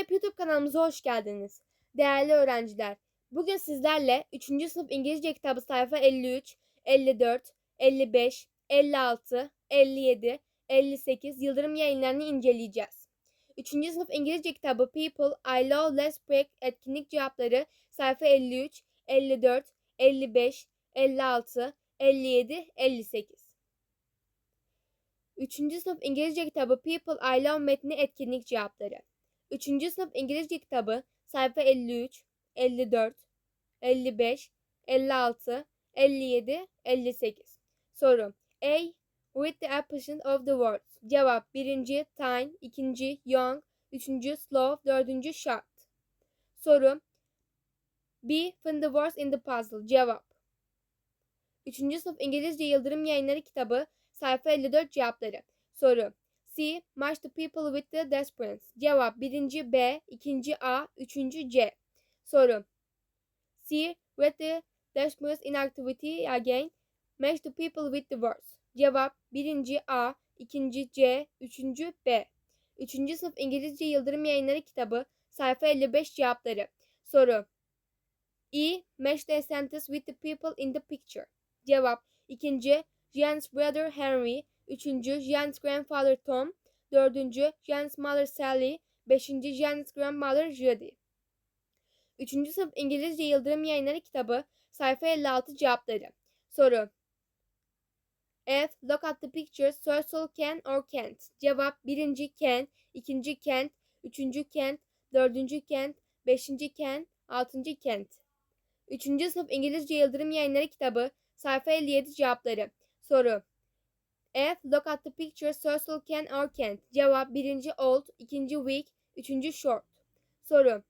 Map YouTube kanalımıza hoş geldiniz. Değerli öğrenciler, bugün sizlerle 3. sınıf İngilizce kitabı sayfa 53, 54, 55, 56, 57, 58 Yıldırım yayınlarını inceleyeceğiz. 3. sınıf İngilizce kitabı People, I Love Let's Break etkinlik cevapları sayfa 53, 54, 55, 56, 57, 58. 3. sınıf İngilizce kitabı People I Love metni etkinlik cevapları. 3. sınıf İngilizce kitabı sayfa 53, 54, 55, 56, 57, 58. Soru A. Read the opposition of the words. Cevap 1. Tiny 2. Young 3. Slow 4. Short. Soru B. Find the words in the puzzle. Cevap 3. sınıf İngilizce Yıldırım Yayınları kitabı sayfa 54 cevapları. Soru C. Match the people with the desperants. Cevap 1. B, 2. A, 3. C. Soru C. Read the desperants in activity again. Match the people with the words. Cevap 1. A, 2. C, 3. B. 3. sınıf İngilizce Yıldırım Yayınları kitabı sayfa 55 cevapları. Soru E. Match the sentence with the people in the picture. Cevap 2. Jan's brother Henry 3. Jan's grandfather Tom 4. Jan's mother Sally 5. Jan's grandmother Judy 3. sınıf İngilizce Yıldırım Yayınları kitabı sayfa 56 cevapları. Soru F. Look at the pictures. Circle can or can't. Cevap 1. can, 2. can't, 3. can't, 4. can't, 5. can, 6. can't. 3. sınıf İngilizce Yıldırım Yayınları kitabı sayfa 57 cevapları. Soru F. Look at the picture. Circle can or can't. Cevap 1. old, 2. weak, 3. short. Soru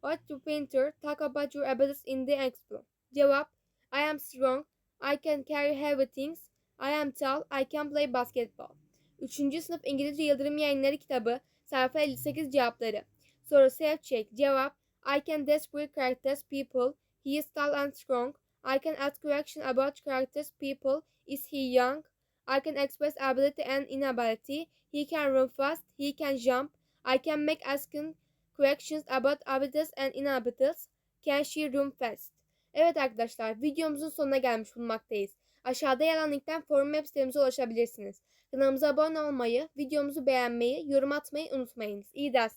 What do painter talk about your abilities in the expo? Cevap I am strong. I can carry heavy things. I am tall. I can play basketball. 3. sınıf İngilizce Yıldırım Yayınları kitabı sayfa 58 cevapları. Soru self check. Cevap I can describe characters people. He is tall and strong. I can ask question about characters people. Is he young? I can express ability and inability. He can run fast. He can jump. I can make asking questions about abilities and inabilities. Can she run fast? Evet arkadaşlar videomuzun sonuna gelmiş bulunmaktayız. Aşağıda yer alan linkten forum web sitemize ulaşabilirsiniz. Kanalımıza abone olmayı, videomuzu beğenmeyi, yorum atmayı unutmayınız. İyi dersler.